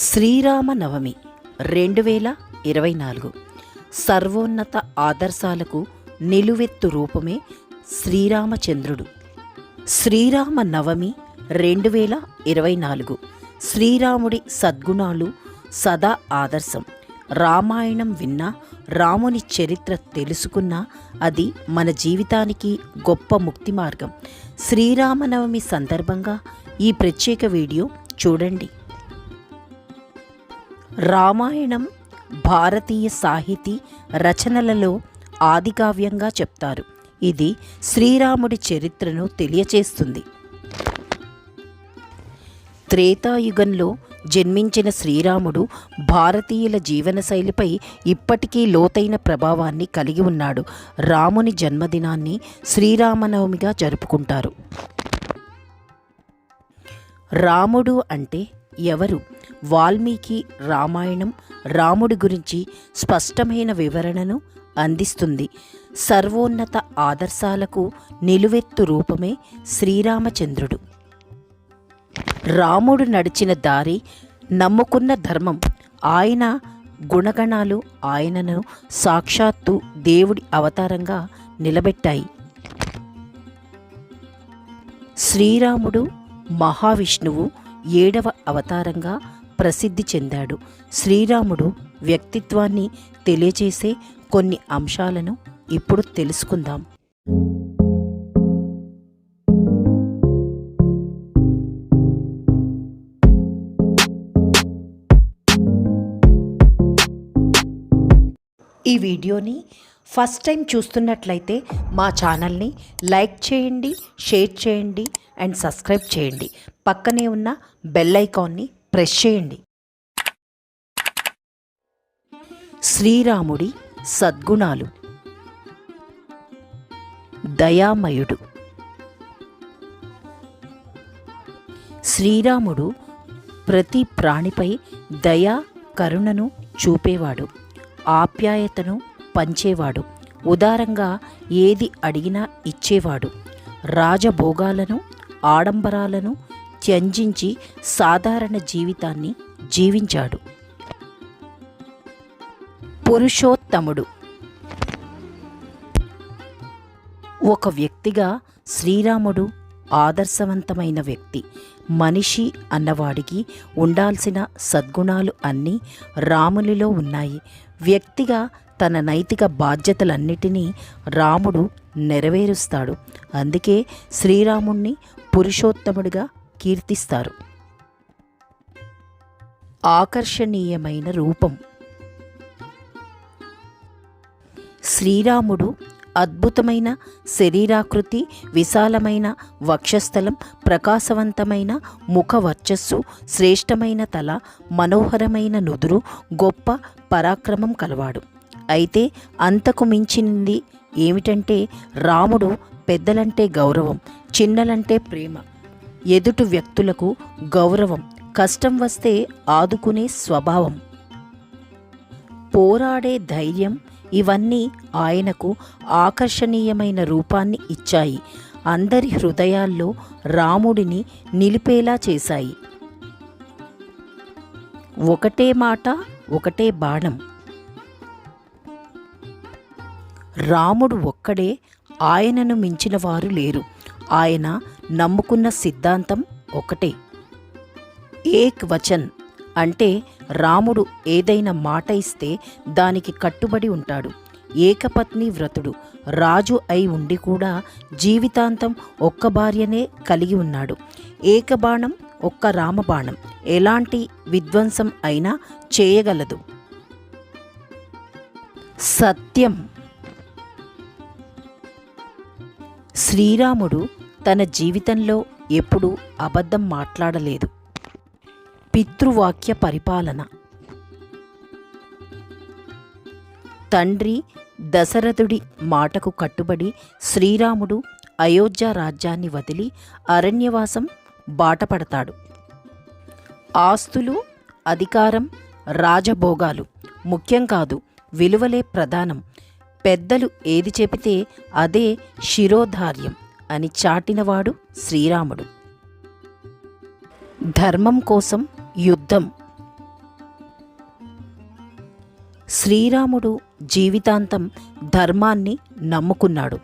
శ్రీరామనవమి రెండు వేల ఇరవై నాలుగు. సర్వోన్నత ఆదర్శాలకు నిలువెత్తు రూపమే శ్రీరామచంద్రుడు. శ్రీరామ నవమి రెండు వేల ఇరవై నాలుగు. శ్రీరాముడి సద్గుణాలు సదా ఆదర్శం. రామాయణం విన్నా రాముని చరిత్ర తెలుసుకున్నా అది మన జీవితానికి గొప్ప ముక్తి మార్గం శ్రీరామనవమి సందర్భంగా ఈ ప్రత్యేక వీడియో చూడండి. రామాయణం భారతీయ సాహితీ రచనలలో ఆదికావ్యంగా చెప్తారు. ఇది శ్రీరాముడి చరిత్రను తెలియచేస్తుంది. త్రేతాయుగంలో జన్మించిన శ్రీరాముడు భారతీయుల జీవనశైలిపై ఇప్పటికీ లోతైన ప్రభావాన్ని కలిగి ఉన్నాడు. రాముని జన్మదినాన్ని శ్రీరామనవమిగా జరుపుకుంటారు. రాముడు అంటే ఎవరు? వాల్మీకి రామాయణం రాముడి గురించి స్పష్టమైన వివరణను అందిస్తుంది. సర్వోన్నత ఆదర్శాలకు నిలువెత్తు రూపమే శ్రీరామచంద్రుడు. రాముడు నడిచిన దారి నమ్ముకున్న ధర్మం ఆయన గుణగణాలు ఆయనను సాక్షాత్తు దేవుడి అవతారంగా నిలబెట్టాయి. శ్రీరాముడు మహావిష్ణువు ఏడవ అవతారంగా ప్రసిద్ధి చెందాడు. శ్రీరాముడు వ్యక్తిత్వాన్ని తెలియజేసే కొన్ని అంశాలను ఇప్పుడు తెలుసుకుందాం. ఈ వీడియోని ఫస్ట్ టైం చూస్తున్నట్లయితే మా ఛానల్ని లైక్ చేయండి షేర్ చేయండి అండ్ సబ్స్క్రైబ్ చేయండి. పక్కనే ఉన్న బెల్ ఐకాన్ని ప్రెస్ చేయండి. శ్రీరాముడి సద్గుణాలు. దయామయుడు. శ్రీరాముడు ప్రతి ప్రాణిపై దయా కరుణను చూపేవాడు. ఆప్యాయతను పంచేవాడు. ఉదారంగా ఏది అడిగినా ఇచ్చేవాడు. రాజభోగాలను ఆడంబరాలను త్యంజించి సాధారణ జీవితాన్ని జీవించాడు. పురుషోత్తముడు. ఒక వ్యక్తిగా శ్రీరాముడు ఆదర్శవంతమైన వ్యక్తి. మనిషి అన్నవాడికి ఉండాల్సిన సద్గుణాలు అన్నీ రామునిలో ఉన్నాయి. వ్యక్తిగా తన నైతిక బాధ్యతలన్నిటినీ రాముడు నెరవేరుస్తాడు. అందుకే శ్రీరాముణ్ణి పురుషోత్తముడిగా కీర్తిస్తారు. ఆకర్షణీయమైన రూపం. శ్రీరాముడు అద్భుతమైన శరీరాకృతి విశాలమైన వక్షస్థలం ప్రకాశవంతమైన ముఖ వర్చస్సు శ్రేష్టమైన తల మనోహరమైన నుదురు గొప్ప పరాక్రమం కలవాడు. అయితే అంతకు మించింది ఏమిటంటే రాముడు పెద్దలంటే గౌరవం చిన్నలంటే ప్రేమ. ఎదుటి వ్యక్తులకు గౌరవం కష్టం వస్తే ఆదుకునే స్వభావం. పోరాడే ధైర్యం ఇవన్నీ ఆయనకు ఆకర్షణీయమైన రూపాన్ని ఇచ్చాయి. అందరి హృదయాల్లో రాముడిని నిలిపేలా చేశాయి. ఒకటే మాట ఒకటే బాణం. రాముడు ఒక్కడే ఆయనను మించిన వారు లేరు. ఆయన నమ్ముకున్న సిద్ధాంతం ఒకటే. ఏక్ వచన్ అంటే రాముడు ఏదైనా మాట ఇస్తే దానికి కట్టుబడి ఉంటాడు. ఏకపత్ని వ్రతుడు రాజు అయి ఉండి కూడా జీవితాంతం ఒక్క భార్యనే కలిగి ఉన్నాడు. ఏకబాణం ఒక్క రామబాణం. ఎలాంటి విధ్వంసం అయినా చేయగలదు. సత్యం శ్రీరాముడు తన జీవితంలో ఎప్పుడూ అబద్ధం మాట్లాడలేదు. పితృవాక్య పరిపాలన. తండ్రి దశరథుడి మాటకు కట్టుబడి శ్రీరాముడు అయోధ్య రాజ్యాన్ని వదిలి అరణ్యవాసం బాటపడతాడు. ఆస్తులు అధికారం రాజభోగాలు ముఖ్యం కాదు విలువలే ప్రధానం. పెద్దలు ఏది చెబితే అదే శిరోధార్యం అని చాటినవాడు శ్రీరాముడు. ధర్మం కోసం యుద్ధం. శ్రీరాముడు జీవితాంతం ధర్మాన్ని నమ్ముకున్నాడు.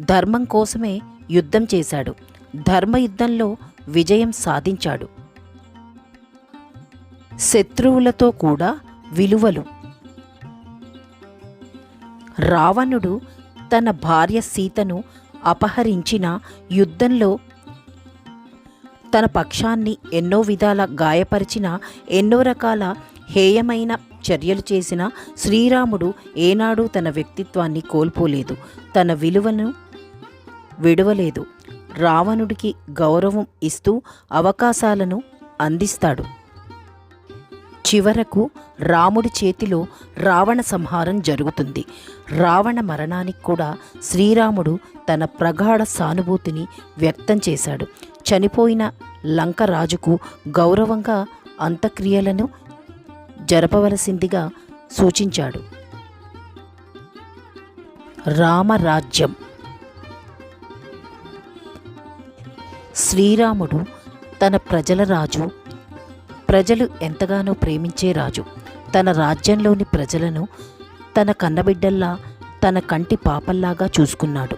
ధర్మం కోసమే యుద్ధం చేశాడు. ధర్మయుద్ధంలో విజయం సాధించాడు. శత్రువులతో కూడా విలువలు రావణుడు తన భార్య సీతను అపహరించిన యుద్ధంలో తన పక్షాన్ని ఎన్నో విధాల గాయపరిచిన ఎన్నో రకాల హేయమైన చర్యలు చేసిన శ్రీరాముడు ఏనాడు తన వ్యక్తిత్వాన్ని కోల్పోలేదు. తన విలువను విడవలేదు. రావణుడికి గౌరవం ఇస్తూ అవకాశాలను అందిస్తాడు. చివరకు రాముడి చేతిలో రావణ సంహారం జరుగుతుంది. రావణ మరణానికి కూడా శ్రీరాముడు తన ప్రగాఢ సానుభూతిని వ్యక్తం చేశాడు. చనిపోయిన లంక రాజుకు గౌరవంగా అంత్యక్రియలను జరపవలసిందిగా సూచించాడు. రామరాజ్యం. శ్రీరాముడు తన ప్రజల రాజు ప్రజలు ఎంతగానో ప్రేమించే రాజు. తన రాజ్యంలోని ప్రజలను తన కన్నబిడ్డల్లా తన కంటి పాపల్లాగా చూసుకున్నాడు.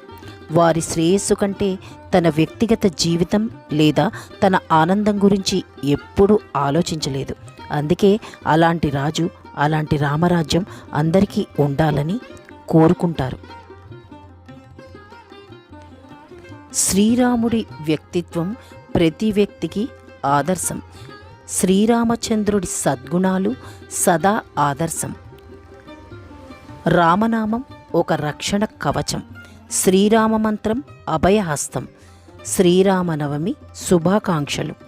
వారి శ్రేయస్సు కంటే తన వ్యక్తిగత జీవితం లేదా తన ఆనందం గురించి ఎప్పుడూ ఆలోచించలేదు. అందుకే అలాంటి రాజు అలాంటి రామరాజ్యం అందరికీ ఉండాలని కోరుకుంటారు. శ్రీరాముడి వ్యక్తిత్వం ప్రతి వ్యక్తికి ఆదర్శం. శ్రీరామచంద్రుడి సద్గుణాలు సదా ఆదర్శం. రామనామం ఒక రక్షణ కవచం. శ్రీరామ మంత్రం అభయహస్తం. శ్రీరామనవమి శుభాకాంక్షలు.